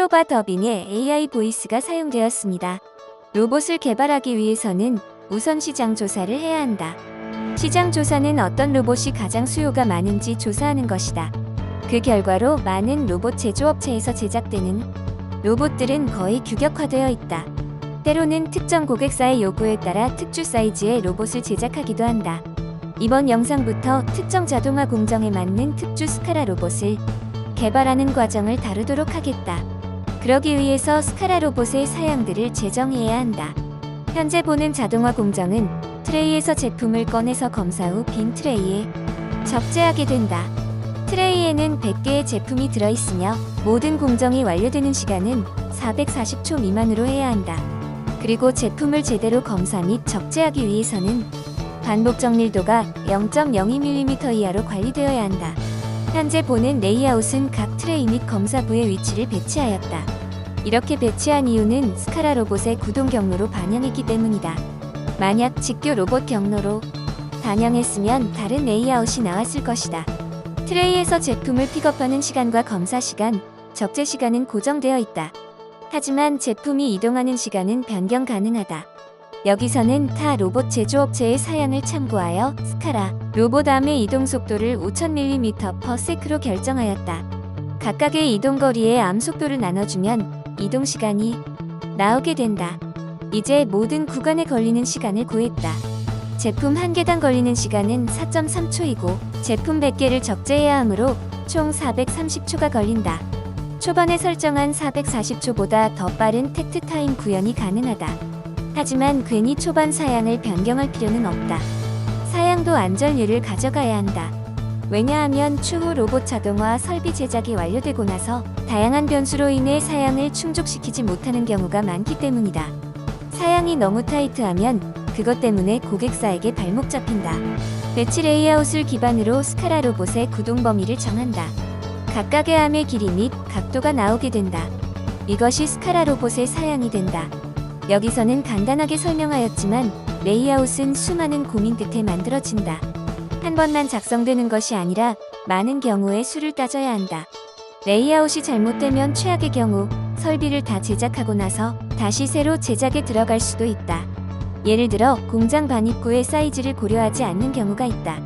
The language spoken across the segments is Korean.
클로바 더빙에 AI 보이스가 사용되었습니다. 로봇을 개발하기 위해서는 우선 시장 조사를 해야 한다. 시장 조사는 어떤 로봇이 가장 수요가 많은지 조사하는 것이다. 그 결과로 많은 로봇 제조업체에서 제작되는 로봇들은 거의 규격화되어 있다. 때로는 특정 고객사의 요구에 따라 특주 사이즈의 로봇을 제작하기도 한다. 이번 영상부터 특정 자동화 공정에 맞는 특주 스카라 로봇을 개발하는 과정을 다루도록 하겠다. 그러기 위해서 스카라 로봇의 사양들을 제정해야 한다. 현재 보는 자동화 공정은 트레이에서 제품을 꺼내서 검사 후 빈 트레이에 적재하게 된다. 트레이에는 100개의 제품이 들어있으며 모든 공정이 완료되는 시간은 440초 미만으로 해야 한다. 그리고 제품을 제대로 검사 및 적재하기 위해서는 반복 정밀도가 0.02mm 이하로 관리되어야 한다. 현재 보는 레이아웃은 각 트레이 및 검사부의 위치를 배치하였다. 이렇게 배치한 이유는 스카라 로봇의 구동 경로로 반영했기 때문이다. 만약 직교 로봇 경로로 반영했으면 다른 레이아웃이 나왔을 것이다. 트레이에서 제품을 픽업하는 시간과 검사 시간, 적재 시간은 고정되어 있다. 하지만 제품이 이동하는 시간은 변경 가능하다. 여기서는 타 로봇 제조업체의 사양을 참고하여 스카라 로봇암의 이동 속도를 5000mm/s로 결정하였다. 각각의 이동 거리의 암 속도를 나눠주면 이동 시간이 나오게 된다. 이제 모든 구간에 걸리는 시간을 구했다. 제품 한 개당 걸리는 시간은 4.3초이고 제품 100개를 적재해야 하므로 총 430초가 걸린다. 초반에 설정한 440초보다 더 빠른 텍트 타임 구현이 가능하다. 하지만 괜히 초반 사양을 변경할 필요는 없다. 사양도 안전율을 가져가야 한다. 왜냐하면 추후 로봇 자동화 설비 제작이 완료되고 나서 다양한 변수로 인해 사양을 충족시키지 못하는 경우가 많기 때문이다. 사양이 너무 타이트하면 그것 때문에 고객사에게 발목 잡힌다. 배치 레이아웃을 기반으로 스카라 로봇의 구동 범위를 정한다. 각각의 암의 길이 및 각도가 나오게 된다. 이것이 스카라 로봇의 사양이 된다. 여기서는 간단하게 설명하였지만 레이아웃은 수많은 고민 끝에 만들어진다. 한 번만 작성되는 것이 아니라 많은 경우의 수를 따져야 한다. 레이아웃이 잘못되면 최악의 경우 설비를 다 제작하고 나서 다시 새로 제작에 들어갈 수도 있다. 예를 들어 공장 반입구의 사이즈를 고려하지 않는 경우가 있다.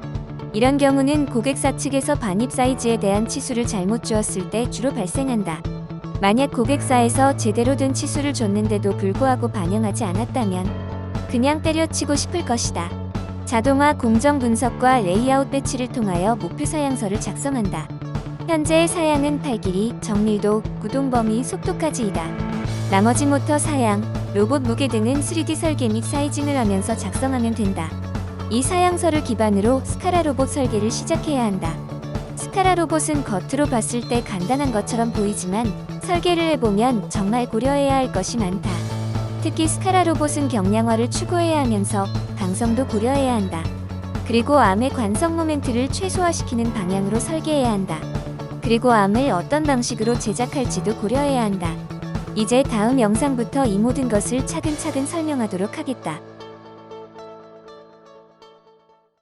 이런 경우는 고객사 측에서 반입 사이즈에 대한 치수를 잘못 주었을 때 주로 발생한다. 만약 고객사에서 제대로 된 치수를 줬는데도 불구하고 반영하지 않았다면 그냥 때려치고 싶을 것이다. 자동화 공정 분석과 레이아웃 배치를 통하여 목표 사양서를 작성한다. 현재의 사양은 팔 길이, 정밀도, 구동 범위, 속도까지이다. 나머지 모터 사양, 로봇 무게 등은 3D 설계 및 사이징을 하면서 작성하면 된다. 이 사양서를 기반으로 스카라 로봇 설계를 시작해야 한다. 스카라 로봇은 겉으로 봤을 때 간단한 것처럼 보이지만 설계를 해보면 정말 고려해야 할 것이 많다. 특히 스카라 로봇은 경량화를 추구해야 하면서 방성도 고려해야 한다. 그리고 암의 관성 모멘트를 최소화시키는 방향으로 설계해야 한다. 그리고 암을 어떤 방식으로 제작할지도 고려해야 한다. 이제 다음 영상부터 이 모든 것을 차근차근 설명하도록 하겠다.